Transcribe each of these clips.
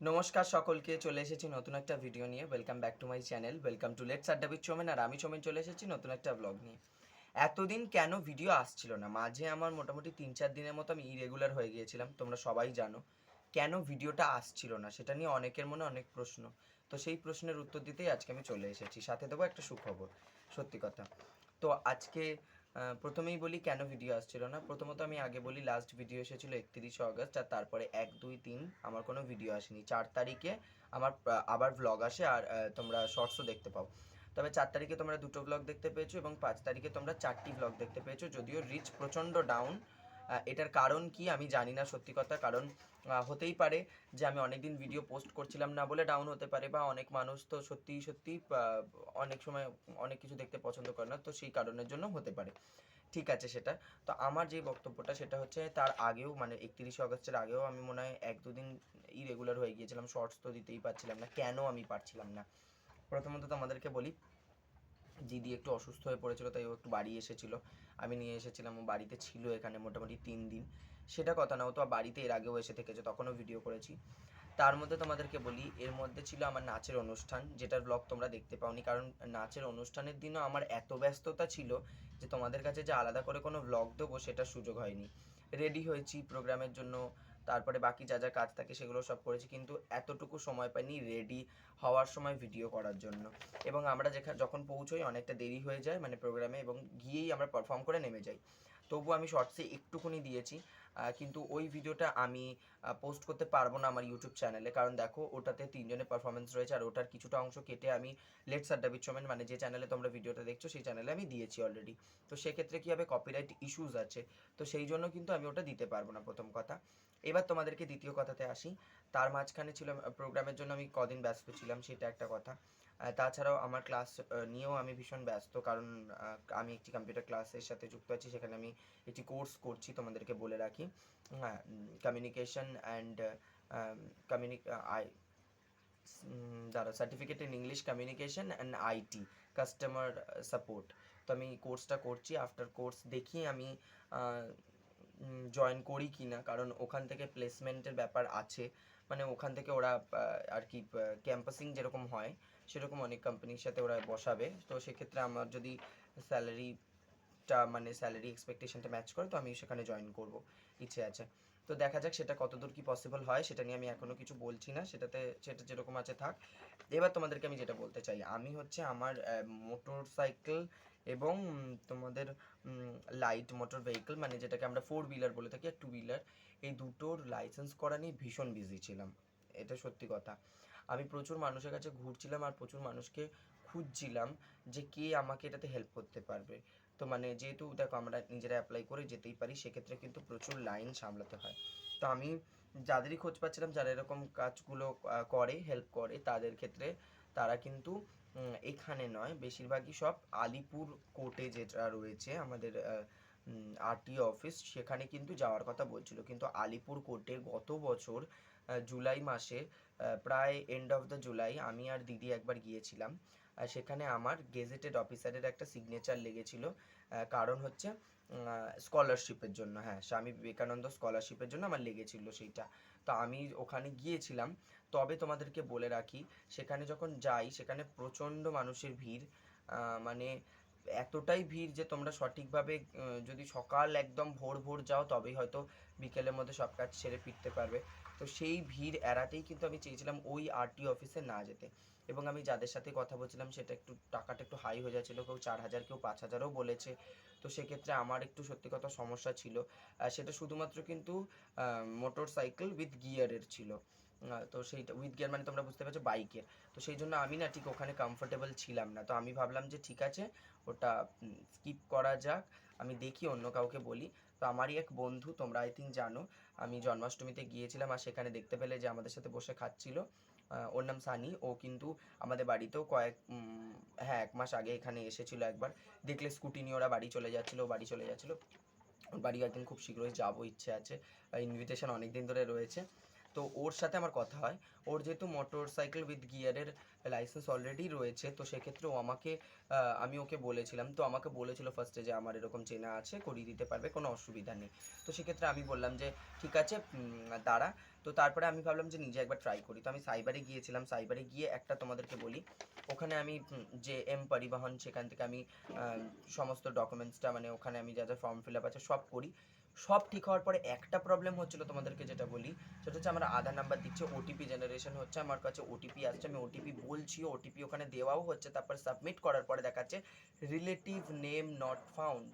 নমস্কার সকলকে, চলে এসেছি নতুন একটা ভিডিও নিয়ে। Welcome back to my channel welcome to let's adda with Chomen আর আমি চোমেন চলে এসেছি নতুন একটা ব্লগ নিয়ে। এতদিন কেন ভিডিও আসছিল না? মাঝে আমার মোটামুটি তিন চার দিনের মতো আমি ইরেগুলার হয়ে গিয়েছিলাম, তোমরা সবাই জানো। কেন ভিডিওটা আসছিল না? সেটা নিয়ে অনেকের মনে অনেক প্রশ্ন। তো সেই প্রশ্নের উত্তর দিতেই আজকে আমি চলে এসেছি। সাথে দেবো একটা সুখবর, সত্যি কথা। তো আজকে প্রথমেই বলি কেন ভিডিও আসছিল না? প্রথমত আমি আগে বলি লাস্ট ভিডিও এসেছিল একত্রিশে অগস্ট আর তারপরে এক, দুই, তিন আমার কোনো ভিডিও আসেনি। চার তারিখে আমার আবার ব্লগ আসে, আর তোমরা শর্টসও দেখতে পাও। তবে চার তারিখে তোমরা দুটো ব্লগ দেখতে পেয়েছ এবং পাঁচ তারিখে তোমরা চারটি ব্লগ দেখতে পেয়েছ, যদিও রিচ প্রচণ্ড ডাউন এটার কারণ কি আমি জানি না, সত্যি কথা। কারণ হতেই পারে যে আমি অনেকদিন ভিডিও পোস্ট করছিলাম না বলে ডাউন হতে পারে বা অনেক মানুষ তো সত্যি সত্যি অনেক সময় অনেক কিছু দেখতে পছন্দ করে না, তো সেই কারণের জন্য হতে পারে। ঠিক আছে সেটা। তো আমার যে বক্তব্যটা সেটা হচ্ছে তার আগেও মানে একত্রিশে অগস্টের আগেও আমি মনে হয় এক দুদিন ইরেগুলার হয়ে গিয়েছিলাম। শর্টস তো দিতেই পারছিলাম না, কেন আমি পারছিলাম না? প্রথমত তোমাদেরকে বলি দিদি একটু অসুস্থ হয়ে পড়েছিল, তাই ও একটু বাড়ি এসেছিল। আমি নিয়ে এসেছিলাম, ও বাড়িতে ছিল এখানে মোটামুটি তিন দিন। সেটা কথা না, ও তো বাড়িতে এর আগেও এসে থেকেছে, তখনও ভিডিও করেছি। তার মধ্যে তোমাদেরকে বলি, এর মধ্যে ছিল আমার নাচের অনুষ্ঠান, যেটার ব্লগ তোমরা দেখতে পাওনি। কারণ নাচের অনুষ্ঠানের দিনও আমার এত ব্যস্ততা ছিল যে তোমাদের কাছে যে আলাদা করে কোনো ব্লগ দেবো, সেটার সুযোগ হয়নি। রেডি হয়েছি প্রোগ্রামের জন্য তারপরে বাকি যা যা কাজ থাকে সেগুলো সব করেছি, কিন্তু এতটুকু সময় পাইনি রেডি হওয়ার সময় ভিডিও করার জন্য। এবং আমরা যেখানে যখন পৌঁছোই অনেকটা দেরি হয়ে যায় মানে প্রোগ্রামে এবং গিয়েই আমরা পারফর্ম করে নেমে যাই। তবু আমি শর্টসে একটুকুনি দিয়েছি কিন্তু ওই ভিডিওটা আমি পোস্ট করতে পারব না আমার ইউটিউব চ্যানেলে কারণ দেখো, ওটাতে তিনজনের পারফরমেন্স রয়েছে আর ওটার কিছুটা অংশ কেটে আমি লেটস আড্ডা বিচ্ছমেন মানে যে চ্যানেলে তোমরা ভিডিওটা দেখছ, সেই চ্যানেলে আমি দিয়েছি অলরেডি তো সেক্ষেত্রে কী হবে? কপিরাইট ইস্যুস আছে। তো সেই জন্য কিন্তু আমি ওটা দিতে পারব না প্রথম কথা। এবার তোমাদেরকে দ্বিতীয় কথাতে আসি। তার মাঝখানে ছিল প্রোগ্রামের জন্য আমি কদিন ব্যস্ত ছিলাম, সেটা একটা কথা। তাছাড়াও আমার ক্লাস নিয়েও আমি ভীষণ ব্যস্ত, কারণ আমি একটি কম্পিউটার ক্লাসের সাথে যুক্ত আছি, সেখানে আমি একটি কোর্স করছি, তোমাদেরকে বলে রাখি। হ্যাঁ কমিউনিকেশন অ্যান্ড কমিউনিক আই দাঁড়া certificate in English communication and IT customer support তো আমি কোর্সটা করছি আফটার কোর্স দেখি আমি জয়েন করি কি না কারণ ওখান থেকে প্লেসমেন্টের ব্যাপার আছে। মানে ওখান থেকে ওরা আর কি ক্যাম্পাসিং যেরকম হয়, সেরকম অনেক কোম্পানির সাথে ওরা বসাবে। তো সেক্ষেত্রে আমার যদি স্যালারিটা মানে স্যালারি এক্সপেকটেশনটা ম্যাচ করে, তো আমি সেখানে জয়েন করব, ইচ্ছে আছে। তো দেখা যাক সেটা কতদূর কি পসিবল হয়, সেটা নিয়ে আমি এখনও কিছু বলছি না, সেটাতে, সেটা যেরকম আছে থাক। এবার তোমাদেরকে আমি যেটা বলতে চাই, আমি হচ্ছে আমার মোটর সাইকেল এবং তোমাদের লাইট মোটর ভেহিকল মানে যেটাকে আমরা ফোর হুইলার বলে থাকি, আর টু হুইলার এই দুটোর লাইসেন্স করা নিয়ে ভীষণ বিজি ছিলাম, এটা সত্যি কথা। আমি প্রচুর মানুষের কাছে ঘুরছিলাম আর প্রচুর মানুষকে খুঁজছিলাম যে কে আমাকে এটাতে হেল্প করতে পারবে। তো মানে যেহেতু দেখো আমরা নিজেরা অ্যাপ্লাই করে যেতেই পারি, সেক্ষেত্রে কিন্তু প্রচুর লাইন সামলাতে হয়। তো আমি যাদেরই খোঁজ পাচ্ছিলাম, যারা এরকম কাজগুলো করে হেল্প করে, তাদের ক্ষেত্রে তারা কিন্তু এখানে নয়। বেশিরভাগই সব আলিপুর কোর্টে যেটা রয়েছে, আমাদের আরটিও অফিস, সেখানে কিন্তু যাওয়ার কথা বলছিল। কিন্তু আলিপুর কোর্টে গত বছর জুলাই মাসে প্রায় এন্ড অফ দ্য জুলাই আমি আর দিদি একবার গিয়েছিলাম। সেখানে আমার গেজেটেড অফিসারের একটা সিগনেচার লেগেছিল কারণ হচ্ছে স্কলারশিপের জন্য হ্যাঁ স্বামী বিবেকানন্দ স্কলারশিপের জন্য আমার লেগেছিল সেইটা। তো আমি ওখানে গিয়েছিলাম, তবে তোমাদেরকে বলে রাখি, সেখানে যখন যাই, সেখানে প্রচণ্ড মানুষের ভিড় মানে এতটাই ভিড় যে তোমরা সঠিকভাবে যদি সকাল একদম ভোর ভোর যাও, তবেই হয়তো বিকেলের মধ্যে সব কাজ ছেড়ে ফিরতে পারবে। তো সেই ভিড় এড়াতেই কিন্তু আমি চেয়েছিলাম ওই আরটি অফিসে না যেতে। এবং আমি যাদের সাথে কথা বলছিলাম, সেটা একটু টাকাটা একটু হাই হয়ে যাচ্ছিল। কেউ চার হাজার, কেউ পাঁচ হাজারও বলেছে। তো সেক্ষেত্রে আমার একটু সত্যি কথা সমস্যা ছিল। সেটা শুধুমাত্র কিন্তু মোটর সাইকেল উইথ গিয়ারের ছিল। তো সেইটা উইথ গিয়ার মানে তোমরা বুঝতে পারছ বাইকের তো সেই জন্য আমি না ঠিক ওখানে কমফোর্টেবল ছিলাম না। তো আমি ভাবলাম যে ঠিক আছে, ওটা স্কিপ করা যাক। আমি দেখি অন্য কাউকে বলি। তো আমারই এক বন্ধু, তোমরা আই থিঙ্ক জানো, আমি জন্মাষ্টমীতে গিয়েছিলাম আর সেখানে দেখতে পেলে যে আমাদের সাথে বসে খাচ্ছিল। ওর নাম সানি। ও কিন্তু আমাদের বাড়িতেও কয়েক হ্যাঁ এক মাস আগে এখানে এসেছিল একবার। দেখলে স্কুটি নিয়ে ওরা বাড়ি চলে যাচ্ছিল বাড়ি চলে যাচ্ছিল। বাড়ি একদিন খুব শীঘ্রই যাব, ইচ্ছে আছে। ইনভিটেশন অনেক দিন ধরে রয়েছে। তো ওর সাথে আমার কথা হয়। ওর যেহেতু মোটর সাইকেল উইথ গিয়ারের লাইসেন্স অলরেডি রয়েছে, তো সেক্ষেত্রে ও আমাকে আমি ওকে বলেছিলাম। তো আমাকে বলেছিল ফার্স্টে যে আমার এরকম চেনা আছে, করিয়ে দিতে পারবে, কোনো অসুবিধা নেই। তো সেক্ষেত্রে আমি বললাম যে, ঠিক আছে দাঁড়া। তো তারপরে আমি ভাবলাম যে, নিজে একবার ট্রাই করি। তো আমি সাইবারে গিয়েছিলাম। সাইবারে গিয়ে একটা তোমাদেরকে বলি। ওখানে আমি যে এম পরিবহন, সেখান থেকে আমি সমস্ত ডকুমেন্টসটা মানে ওখানে আমি যা যা ফর্ম ফিল আপ আছে, সব করি। সব ঠিক হওয়ার পরে একটা প্রবলেম হচ্ছিল তোমাদেরকে যেটা বলি, সেটা হচ্ছে আমার আধার নাম্বার দিচ্ছে ওটিপি জেনারেশন হচ্ছে, আমার কাছে ওটিপি আসছে, আমি ওটিপি বলছি ওটিপি ওখানে দেওয়াও হচ্ছে, তারপর সাবমিট করার পরে দেখাচ্ছে রিলেটিভ নেম নট ফাউন্ড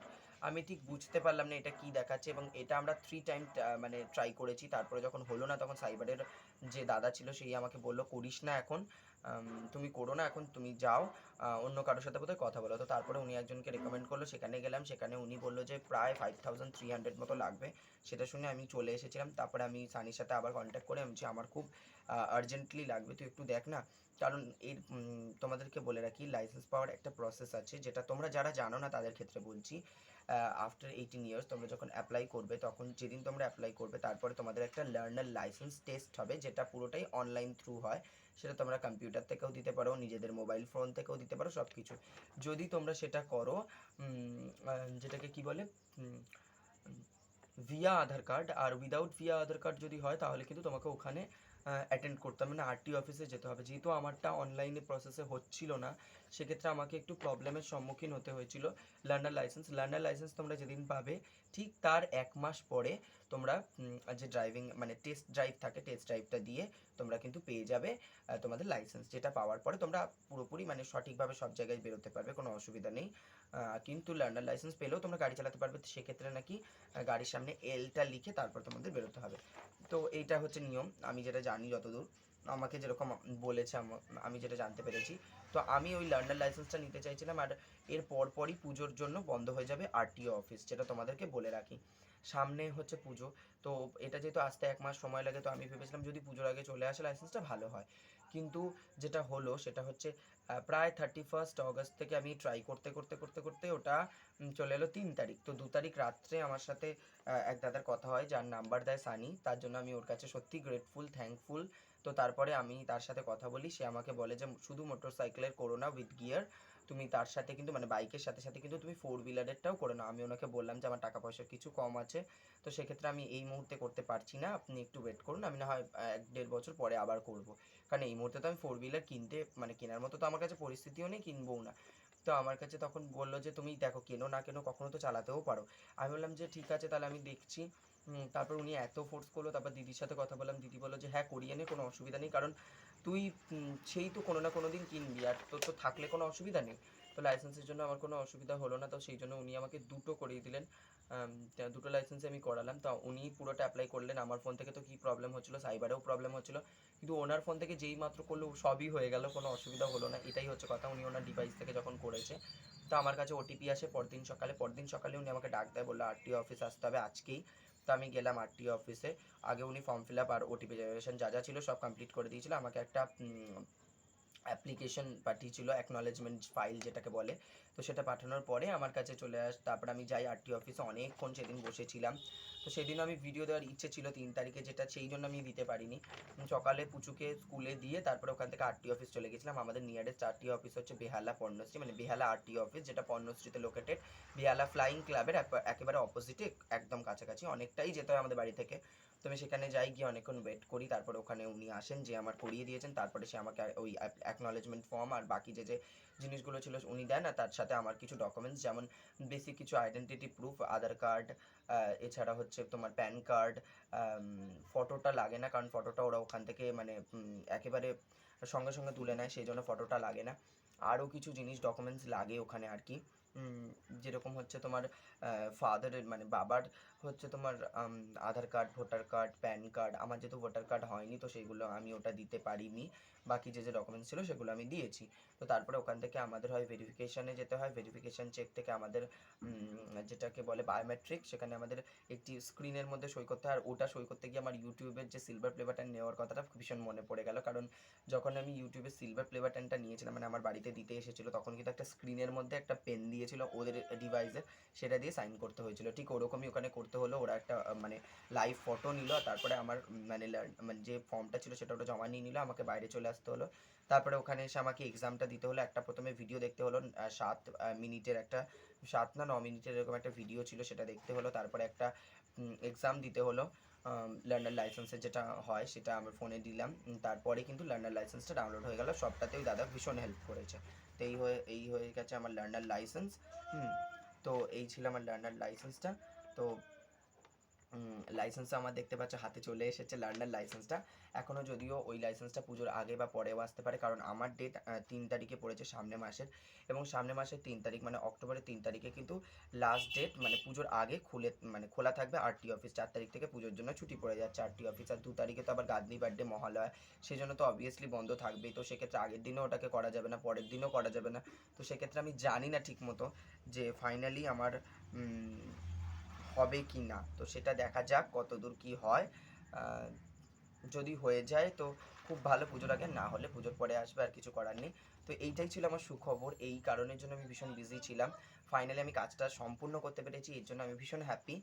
আমি ঠিক বুঝতে পারলাম না এটা কি দেখাচ্ছে এবং এটা আমরা থ্রি টাইম মানে ট্রাই করেছি। তারপরে যখন হলো না তখন সাইবারের যে দাদা ছিল সেই আমাকে বলল, করিস না এখন তুমি করো না এখন, তুমি যাও অন্য কারোর সাথে বোধহয় কথা বলো। তো তারপরে উনি একজনকে রেকমেন্ড করল, সেখানে গেলাম, সেখানে উনি বলল যে প্রায় ফাইভ থাউজেন্ড থ্রি হান্ড্রেড মতো লাগবে। সেটা শুনে আমি চলে এসেছিলাম। তারপরে আমি সানির সাথে আবার কন্ট্যাক্ট করে আমি আমার খুব আর্জেন্টলি লাগবে, তুই একটু দেখ না। কারণ এর তোমাদেরকে বলে রাখি লাইসেন্স পাওয়ার একটা প্রসেস আছে, যেটা তোমরা যারা জানো না তাদের ক্ষেত্রে বলছি। আফটার এইটিন ইয়ার্স তোমরা যখন অ্যাপ্লাই করবে, তখন যেদিন তোমরা অ্যাপ্লাই করবে, তারপরে তোমাদের একটা লার্নার লাইসেন্স টেস্ট হবে, যেটা পুরোটাই অনলাইন থ্রু হয়। সেটা তোমরা কম্পিউটার থেকেও দিতে পারো, নিজেদের মোবাইল ফোন থেকেও দিতে পারো সব কিছু যদি তোমরা সেটা করো যেটাকে কি বলে? ভিয়া আধার কার্ড আর উইদাউট ভিয়া আধার কার্ড যদি হয়, তাহলে কিন্তু তোমাকে ওখানে অ্যাটেন্ড করতে হবে। মানে আরটি অফিসে যেতে হবে। যেহেতু আমারটা অনলাইনে প্রসেসে হচ্ছিল না সেক্ষেত্রে আমাকে একটু প্রবলেমের সম্মুখীন হতে হয়েছিল। লার্নার লাইসেন্স লার্নার লাইসেন্স তোমরা যেদিন পাবে, ঠিক তার এক মাস পরে তোমরা যে ড্রাইভিং মানে টেস্ট ড্রাইভ থাকে টেস্ট ড্রাইভটা দিয়ে তোমরা কিন্তু পেয়ে যাবে তোমাদের লাইসেন্স যেটা পাওয়ার পরে তোমরা পুরোপুরি মানে সঠিকভাবে সব জায়গায় বেরোতে পারবে, কোনো অসুবিধা নেই। কিন্তু লার্নার লাইসেন্স পেলেও তোমরা গাড়ি চালাতে পারবে সেক্ষেত্রে নাকি গাড়ির সামনে এলটা লিখে তারপর তোমাদের বেরোতে হবে। তো এইটা হচ্ছে নিয়ম, আমি যেটা জানি যতদূর। আমাকে যেরকম বলেছে আমা- যেটা জানতে পেরেছি। তো আমি ওই লার্নার লাইসেন্সটা নিতে চাইছিলাম আর এর পরপরই পুজোর জন্য বন্ধ হয়ে যাবে আরটিও অফিস যেটা তোমাদেরকে বলে রাখি। সামনে হচ্ছে পুজো, তো এটা যেহেতু আসতে এক মাস সময় লাগে, তো আমি ভেবেছিলাম যদি পুজোর আগে চলে আসে লাইসেন্সটা ভালো হয়। কিন্তু যেটা হলো সেটা হচ্ছে প্রায় থার্টি ফার্স্ট অগস্ট থেকে আমি ট্রাই করতে করতে করতে করতে ওটা চলে এলো তিন তারিখ। তো দু তারিখ রাত্রে আমার সাথে এক দাদার কথা হয় যার নাম্বার দেয় সানি। তার জন্য আমি ওর কাছে সত্যি গ্রেটফুল থ্যাঙ্কফুল তো তারপরে আমি তার সাথে কথা বলি। সে আমাকে বলে যে, শুধু মোটরসাইকেলের করোনা উইথ গিয়ার তুমি তার সাথে কিন্তু মানে বাইকের সাথে সাথে কিন্তু তুমি ফোর হুইলারেরটাও করে নাও। আমি ওনাকে বললাম যে, আমার টাকা পয়সা কিছু কম আছে। তো সেক্ষেত্রে আমি এই মুহূর্তে করতে পারছি না। আপনি একটু ওয়েট করুন। আমি না হয় এক দেড় বছর পরে আবার করব। কারণ এই মুহূর্তে তো আমি ফোর হুইলার কিনতে মানে কেনার মতো তো আমার কাছে পরিস্থিতিও নেই, কিনবও না। তো আমার কাছে তখন বলল যে, তুমি দেখো, কেনো না কেনো কখনো তো চালাতেও পারো। আমি বললাম যে, ঠিক আছে, তাহলে আমি দেখছি। তারপর উনি এত ফোর্স করল, তারপর দিদির সাথে কথা বললাম, দিদি বলল যে হ্যাঁ করিয়ে নে, কোনো অসুবিধা নেই, কারণ তুই সেই তো কোনো না কোনো দিন কিনবি, আর তোর তো থাকলে কোনো অসুবিধা নেই। তো লাইসেন্সের জন্য আমার কোনো অসুবিধা হলো না, তো সেই জন্য উনি আমাকে দুটো করিয়ে দিলেন। দুটো লাইসেন্সে আমি করালাম, তো উনি পুরোটা অ্যাপ্লাই করলেন। আমার ফোন থেকে তো কী প্রবলেম হচ্ছিল সাইবারেও প্রবলেম হচ্ছিল। কিন্তু ওনার ফোন থেকে যেই মাত্র করল, সবই হয়ে গেল, কোনো অসুবিধা হলো না, এটাই হচ্ছে কথা, উনি ওনার ডিভাইস থেকে যখন করেছে। তো আমার কাছে ওটিপি আসে, পরদিন সকালে পরদিন সকালে উনি আমাকে ডাক দেয়, বলল, আরটিও অফিস আসতে হবে আজকেই। তো আমি গেলাম আরটিও অফিসে আগে উনি ফর্ম ফিল আপ আর ওটিপি জেনারেশন যা যা ছিল সব কমপ্লিট করে দিয়েছিল। আমাকে একটা অ্যাপ্লিকেশন পাঠিয়েছিল অ্যাকনোলেজমেন্ট ফাইল যেটাকে বলে। তো সেটা পাঠানোর পরে আমার কাছে চলে আস, তারপর আমি যাই আরটি অফিসে। অনেকক্ষণ সেদিন বসেছিলাম। তো সেদিন আমি ভিডিও দেওয়ার ইচ্ছে ছিল তিন তারিখে, যেটা সেই জন্য আমি দিতে পারিনি। সকালে পুচুকে স্কুলে দিয়ে তারপরে ওখান থেকে আরটি অফিস চলে গেছিলাম। আমাদের নিয়ারেস্ট আরটি অফিস হচ্ছে বেহালা পর্ণশ্রী মানে বেহালা আরটি অফিস যেটা পর্ণশ্রীতে লোকেটেড বেহালা ফ্লাইং ক্লাবের একেবারে অপোজিটে একদম কাছাকাছি। অনেকটাই যেতে হয় আমাদের বাড়ি থেকে। তো আমি সেখানে যাই, গিয়ে অনেকক্ষণ ওয়েট করি। তারপরে ওখানে উনি আসেন, যে আমার করিয়ে দিয়েছেন। তারপরে সে আমাকে ওই অ্যাকনলেজমেন্ট ফর্ম আর বাকি যে যে জিনিসগুলো ছিল উনি দেন, আর তার সাথে আমার কিছু ডকুমেন্টস যেমন বেসিক কিছু আইডেন্টিটি প্রুফ আধার কার্ড এছাড়া হচ্ছে তোমার প্যান কার্ড ফটোটা লাগে না, কারণ ফটোটা ওরা ওখান থেকে মানে একেবারে সঙ্গে সঙ্গে তুলে নেয়, সেই জন্য ফটোটা লাগে না। আরও কিছু জিনিস ডকুমেন্টস লাগে ওখানে আর কি। যেরকম হচ্ছে তোমার ফাদারের মানে বাবার হচ্ছে তোমার Aadhaar card, voter card, PAN card, আমার যেহেতু ভোটার কার্ড হয়নি তো সেইগুলো আমি ওটা দিতে পারিনি। বাকি যে যে ডকুমেন্টস ছিল সেগুলো আমি দিয়েছি। তো তারপরে ওখান থেকে আমাদের হয় ভেরিফিকেশানে যেতে হয়। ভেরিফিকেশান চেক থেকে আমাদের যেটাকে বলে বায়োমেট্রিক সেখানে আমাদের একটি স্ক্রিনের মধ্যে সই করতে হয়। আর ওটা সই করতে গিয়ে আমার ইউটিউবের যে সিলভার প্লে বাটন নেওয়ার কথাটা ভীষণ মনে পড়ে গেল। কারণ যখন আমি ইউটিউবের সিলভার প্লে বাটনটা নিয়েছিলাম মানে আমার বাড়িতে দিতে এসেছিল, তখন কিন্তু একটা স্ক্রিনের মধ্যে একটা পেন দিয়ে দিয়েছিল ওদের ডিভাইসের সেটা দিয়ে সাইন করতে হয়েছিল। ঠিক ওরকমই ওখানে করতে হলো, ওরা একটা মানে লাইভ ফটো নিল, তারপরে আমার মানে মানে যে ফর্মটা ছিল সেটা ওটা জমা নিয়ে নিল, আমাকে বাইরে চলে আসতে হলো। তারপরে ওখানে এসে আমাকে এক্সামটা দিতে হলো, একটা প্রথমে ভিডিও দেখতে হলো সাত মিনিটের একটা, সাত না ন মিনিটের এরকম একটা ভিডিও ছিল, সেটা দেখতে হলো, তারপরে একটা এক্সাম দিতে হলো লার্নার লাইসেন্সের যেটা হয়, সেটা আমার ফোনে দিলাম তারপরে কিন্তু লার্নার লাইসেন্সটা ডাউনলোড হয়ে গেল, সবটাতেই দাদা ভীষণ হেল্প করেছে। তো এই হয়ে এই হয়ে গেছে আমার লার্নার লাইসেন্স হুম, তো এই ছিল আমার লার্নার লাইসেন্সটা তো লাইসেন্স আমার দেখতে পাচ্ছ, হাতে চলে এসেছে লার্নার লাইসেন্সটা এখনও যদিও ওই লাইসেন্সটা পুজোর আগে বা পরেও আসতে পারে, কারণ আমার ডেট তিন তারিখে পড়েছে সামনে মাসের। এবং সামনে মাসের তিন তারিখ মানে অক্টোবরের তিন তারিখে কিন্তু লাস্ট ডেট মানে পুজোর আগে খুলে মানে খোলা থাকবে আরটি অফিস চার তারিখ থেকে পুজোর জন্য ছুটি পড়ে যাচ্ছে আরটি অফিস আর দু তারিখে তো আবার গাদনি বার্থডে মহালয়া সেই জন্য তো অবভিয়াসলি বন্ধ থাকবেই। তো সেক্ষেত্রে আগের দিনও ওটাকে করা যাবে না, পরের দিনও করা যাবে না। তো সেক্ষেত্রে আমি জানি না ঠিক মতো যে ফাইনালি আমার হবে কি না? তো সেটা দেখা যাক কতদূর কি হয়। যদি হয়ে যায় তো খুব ভালো পুজোর আগে, না হলে পুজোর পরে আসবে আর কিছু করার নেই। তো এইটাই ছিল আমার সুখবর। এই কারণের জন্য আমি ভীষণ বিজি ছিলাম। ফাইনালি আমি কাজটা সম্পূর্ণ করতে পেরেছি, এর জন্য আমি ভীষণ হ্যাপি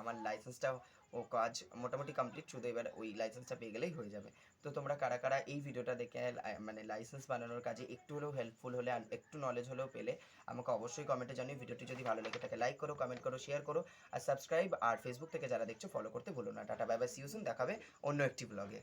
আমার লাইসেন্সটা ও কাজ মোটামুটি কমপ্লিট শুধু এবার ওই লাইসেন্সটা পেয়ে গেলেই হয়ে যাবে। তো তোমরা কারা কারা এই ভিডিওটা দেখে মানে লাইসেন্স বানানোর কাজে একটু হলেও হেল্পফুল হলে আর একটু নলেজ হলেও পেলে আমাকে অবশ্যই কমেন্টে জানিয়ে ভিডিওটি যদি ভালো লেগে থাকে লাইক করো কমেন্ট করো শেয়ার করো আর সাবস্ক্রাইব আর ফেসবুক থেকে যারা দেখছ ফলো করতে ভুলো না। টাটা বাই বাই দেখাবে অন্য একটি ব্লগে